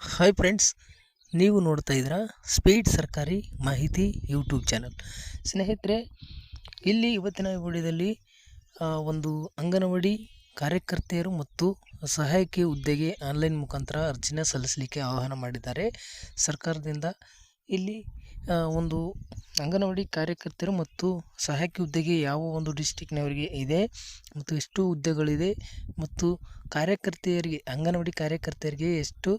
Hi friends ನೀವು ನೋಡ್ತಾ ಇದ್ದೀರಾ ಸ್ಪೀಡ್ ಸರ್ಕಾರಿ ಮಾಹಿತಿ ಯೂಟ್ಯೂಬ್ ಚಾನಲ್ ಸ್ನೇಹಿತರೆ, ಇಲ್ಲಿ ಇವತ್ತಿನ ವಿಡಿಯೋದಲ್ಲಿ ಒಂದು ಅಂಗನವಾಡಿ ಕಾರ್ಯಕರ್ತೆಯರು ಮತ್ತು ಸಹಾಯಕಿ ಹುದ್ದೆಗೆ ಆನ್ಲೈನ್ ಮುಖಾಂತರ ಅರ್ಜಿನ ಸಲ್ಲಿಸಲಿಕ್ಕೆ ಆಹ್ವಾನ ಮಾಡಿದ್ದಾರೆ. ಸರ್ಕಾರದಿಂದ ಇಲ್ಲಿ ಒಂದು ಅಂಗನವಾಡಿ ಕಾರ್ಯಕರ್ತರು ಮತ್ತು ಸಹಾಯಕಿ ಹುದ್ದೆಗೆ ಯಾವ ಒಂದು ಡಿಸ್ಟಿಕ್ನವರಿಗೆ ಇದೆ ಮತ್ತು ಎಷ್ಟು ಹುದ್ದೆಗಳಿದೆ ಮತ್ತು ಕಾರ್ಯಕರ್ತೆಯರಿಗೆ, ಅಂಗನವಾಡಿ ಕಾರ್ಯಕರ್ತೆಯರಿಗೆ ಎಷ್ಟು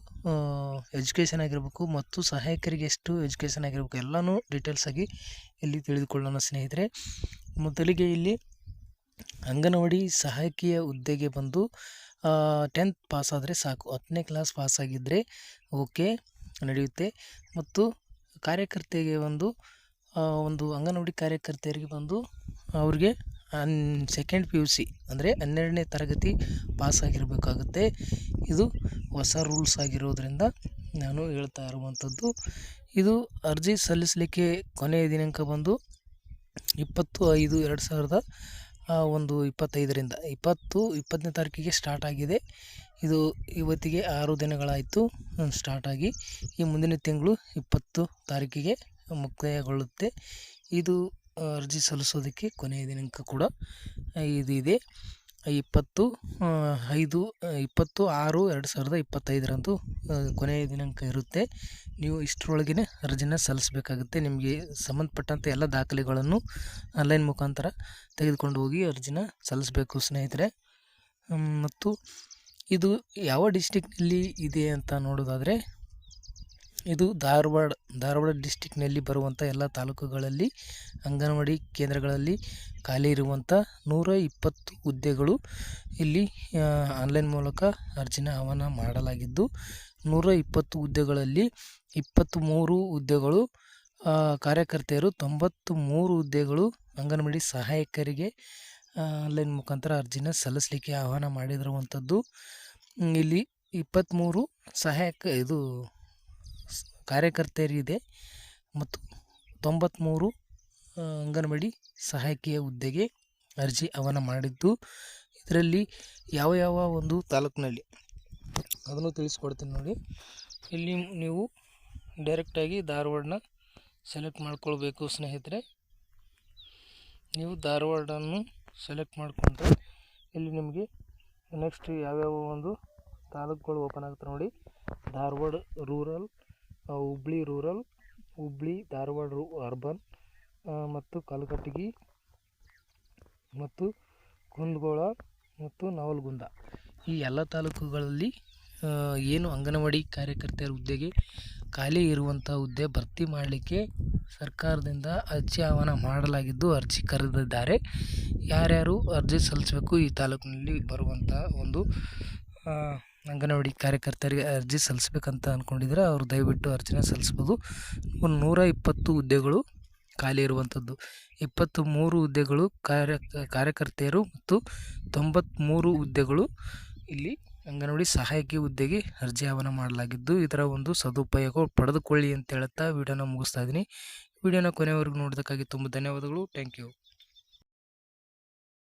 ಎಜುಕೇಷನ್ ಆಗಿರಬೇಕು ಮತ್ತು ಸಹಾಯಕರಿಗೆ ಎಷ್ಟು ಎಜುಕೇಷನ್ ಆಗಿರಬೇಕು ಎಲ್ಲನೂ ಡೀಟೇಲ್ಸ್ ಆಗಿ ಇಲ್ಲಿ ತಿಳಿದುಕೊಳ್ಳೋಣ ಸ್ನೇಹಿತರೆ. ಮೊದಲಿಗೆ ಇಲ್ಲಿ ಅಂಗನವಾಡಿ ಸಹಾಯಕಿಯ ಹುದ್ದೆಗೆ ಬಂದು ಟೆಂತ್ ಪಾಸ್ ಆದರೆ ಸಾಕು. ಹತ್ತನೇ ಕ್ಲಾಸ್ ಪಾಸ್ ಆಗಿದ್ದರೆ ಓಕೆ ನಡೆಯುತ್ತೆ. ಮತ್ತು ಕಾರ್ಯಕರ್ತೆಗೆ ಒಂದು ಒಂದು ಅಂಗನವಾಡಿ ಕಾರ್ಯಕರ್ತೆಯರಿಗೆ ಬಂದು ಅವ್ರಿಗೆ ಸೆಕೆಂಡ್ ಪಿ ಯು ಸಿ ಅಂದರೆ ಹನ್ನೆರಡನೇ ತರಗತಿ ಪಾಸ್ ಆಗಿರಬೇಕಾಗುತ್ತೆ. ಇದು ಹೊಸ ರೂಲ್ಸ್ ಆಗಿರೋದರಿಂದ ನಾನು ಹೇಳ್ತಾ ಇರುವಂಥದ್ದು, ಇದು ಅರ್ಜಿ ಸಲ್ಲಿಸಲಿಕ್ಕೆ ಕೊನೆಯ ದಿನಾಂಕ ಬಂದು ಇಪ್ಪತ್ತು ಐದು ಎರಡು ಸಾವಿರದ ಒಂದು ಇಪ್ಪತ್ತೈದರಿಂದ. ಇಪ್ಪತ್ತು, ಇಪ್ಪತ್ತನೇ ತಾರೀಕಿಗೆ ಸ್ಟಾರ್ಟ್ ಆಗಿದೆ. ಇದು ಇವತ್ತಿಗೆ ಆರು ದಿನಗಳಾಯಿತು ಸ್ಟಾರ್ಟ್ ಆಗಿ. ಈ ಮುಂದಿನ ತಿಂಗಳು ಇಪ್ಪತ್ತು ತಾರೀಕಿಗೆ ಮುಕ್ತಾಯಗೊಳ್ಳುತ್ತೆ. ಇದು ಅರ್ಜಿ ಸಲ್ಲಿಸೋದಕ್ಕೆ ಕೊನೆಯ ದಿನಾಂಕ ಕೂಡ ಇದಿದೆ ಇದೆ ಇಪ್ಪತ್ತು ಐದು ಇಪ್ಪತ್ತು, ಆರು, ಎರಡು ಸಾವಿರದ ಇಪ್ಪತ್ತೈದರಂದು ಕೊನೆಯ ದಿನಾಂಕ ಇರುತ್ತೆ. ನೀವು ಇಷ್ಟರೊಳಗೇ ಅರ್ಜಿನ ಸಲ್ಲಿಸಬೇಕಾಗುತ್ತೆ. ನಿಮಗೆ ಸಂಬಂಧಪಟ್ಟಂಥ ಎಲ್ಲ ದಾಖಲೆಗಳನ್ನು ಆನ್ಲೈನ್ ಮುಖಾಂತರ ತೆಗೆದುಕೊಂಡು ಹೋಗಿ ಅರ್ಜಿನ ಸಲ್ಲಿಸಬೇಕು ಸ್ನೇಹಿತರೆ. ಮತ್ತು ಇದು ಯಾವ ಡಿಸ್ಟಿಕ್ನಲ್ಲಿ ಇದೆ ಅಂತ ನೋಡೋದಾದರೆ ಇದು ಧಾರವಾಡ ಧಾರವಾಡ ಡಿಸ್ಟಿಕ್ನಲ್ಲಿ ಬರುವಂಥ ಎಲ್ಲ ತಾಲೂಕುಗಳಲ್ಲಿ ಅಂಗನವಾಡಿ ಕೇಂದ್ರಗಳಲ್ಲಿ ಖಾಲಿ ಇರುವಂಥ ನೂರ ಇಪ್ಪತ್ತು ಹುದ್ದೆಗಳು ಇಲ್ಲಿ ಆನ್ಲೈನ್ ಮೂಲಕ ಅರ್ಜಿನ ಆಹ್ವಾನ ಮಾಡಲಾಗಿದ್ದು ನೂರ ಇಪ್ಪತ್ತು ಹುದ್ದೆಗಳಲ್ಲಿ ಇಪ್ಪತ್ತ್ಮೂರು ಹುದ್ದೆಗಳು ಆ, ಕಾರ್ಯಕರ್ತೆಯರು ತೊಂಬತ್ತು ಮೂರು ಹುದ್ದೆಗಳು ಅಂಗನವಾಡಿ ಸಹಾಯಕರಿಗೆ ಆನ್ಲೈನ್ ಮುಖಾಂತರ ಅರ್ಜಿನ ಸಲ್ಲಿಸಲಿಕ್ಕೆ ಆಹ್ವಾನ ಮಾಡಿರುವಂಥದ್ದು ಇಲ್ಲಿ ಇಪ್ಪತ್ತ್ಮೂರು ಸಹಾಯಕ ಇದು ಕಾರ್ಯಕರ್ತೆಯರಿದೆ ಮತ್ತು ತೊಂಬತ್ತ್ಮೂರು ಅಂಗನವಾಡಿ ಸಹಾಯಕಿಯ ಹುದ್ದೆಗೆ ಅರ್ಜಿ ಆಹ್ವಾನ ಮಾಡಿದ್ದು. ಇದರಲ್ಲಿ ಯಾವ ಯಾವ ಒಂದು ತಾಲೂಕಿನಲ್ಲಿ ಅದನ್ನು ತಿಳಿಸ್ಕೊಡ್ತೀನಿ ನೋಡಿ. ಇಲ್ಲಿ ನೀವು ಡೈರೆಕ್ಟಾಗಿ ಧಾರವಾಡನ ಸೆಲೆಕ್ಟ್ ಮಾಡ್ಕೊಳ್ಬೇಕು ಸ್ನೇಹಿತರೆ. ನೀವು ಧಾರವಾಡನ್ನು ಸೆಲೆಕ್ಟ್ ಮಾಡಿಕೊಂಡ್ರೆ ಇಲ್ಲಿ ನಿಮಗೆ ನೆಕ್ಸ್ಟ್ ಯಾವ್ಯಾವ ಒಂದು ತಾಲೂಕುಗಳು ಓಪನ್ ಆಗುತ್ತೆ ನೋಡಿ. ಧಾರವಾಡ ರೂರಲ್ ಹುಬ್ಳಿ ರೂರಲ್ ಹುಬ್ಳಿ ಧಾರವಾಡ ರು ಅರ್ಬನ್ ಮತ್ತು ಕಲಘಟಗಿ ಮತ್ತು ಕುಂದಗೋಳ ಮತ್ತು ನವಲಗುಂದ. ಈ ಎಲ್ಲ ತಾಲೂಕುಗಳಲ್ಲಿ ಏನು ಅಂಗನವಾಡಿ ಕಾರ್ಯಕರ್ತೆಯರ ಹುದ್ದೆಗೆ ಖಾಲಿ ಇರುವಂಥ ಹುದ್ದೆ ಭರ್ತಿ ಮಾಡಲಿಕ್ಕೆ ಸರ್ಕಾರದಿಂದ ಅರ್ಜಿ ಆಹ್ವಾನ ಮಾಡಲಾಗಿದ್ದು ಅರ್ಜಿ ಕರೆದಿದ್ದಾರೆ. ಯಾರ್ಯಾರು ಅರ್ಜಿ ಸಲ್ಲಿಸಬೇಕು ಈ ತಾಲೂಕಿನಲ್ಲಿ ಬರುವಂಥ ಒಂದು ಅಂಗನವಾಡಿ ಕಾರ್ಯಕರ್ತರಿಗೆ ಅರ್ಜಿ ಸಲ್ಲಿಸ್ಬೇಕಂತ ಅಂದ್ಕೊಂಡಿದ್ರೆ ಅವರು ದಯವಿಟ್ಟು ಅರ್ಜಿನ ಸಲ್ಲಿಸ್ಬೋದು. ನೂರ ಇಪ್ಪತ್ತು ಹುದ್ದೆಗಳು ಖಾಲಿ ಇರುವಂಥದ್ದು. ಇಪ್ಪತ್ತು ಮೂರು ಹುದ್ದೆಗಳು ಕಾರ್ಯ, ಕಾರ್ಯಕರ್ತೆಯರು ಮತ್ತು ತೊಂಬತ್ತ್ಮೂರು ಹುದ್ದೆಗಳು ಇಲ್ಲಿ ಅಂಗನವಾಡಿ ಸಹಾಯಕಿ ಹುದ್ದೆಗೆ ಅರ್ಜಿ ಆಹ್ವಾನ ಮಾಡಲಾಗಿದ್ದು, ಇದರ ಒಂದು ಸದುಪಯೋಗ ಪಡೆದುಕೊಳ್ಳಿ ಅಂತ ಹೇಳುತ್ತಾ ವಿಡಿಯೋನ ಮುಗಿಸ್ತಾ ಇದ್ದೀನಿ. ವಿಡಿಯೋನ ಕೊನೆವರೆಗೂ ನೋಡೋದಕ್ಕಾಗಿ ತುಂಬ ಧನ್ಯವಾದಗಳು. Thank you.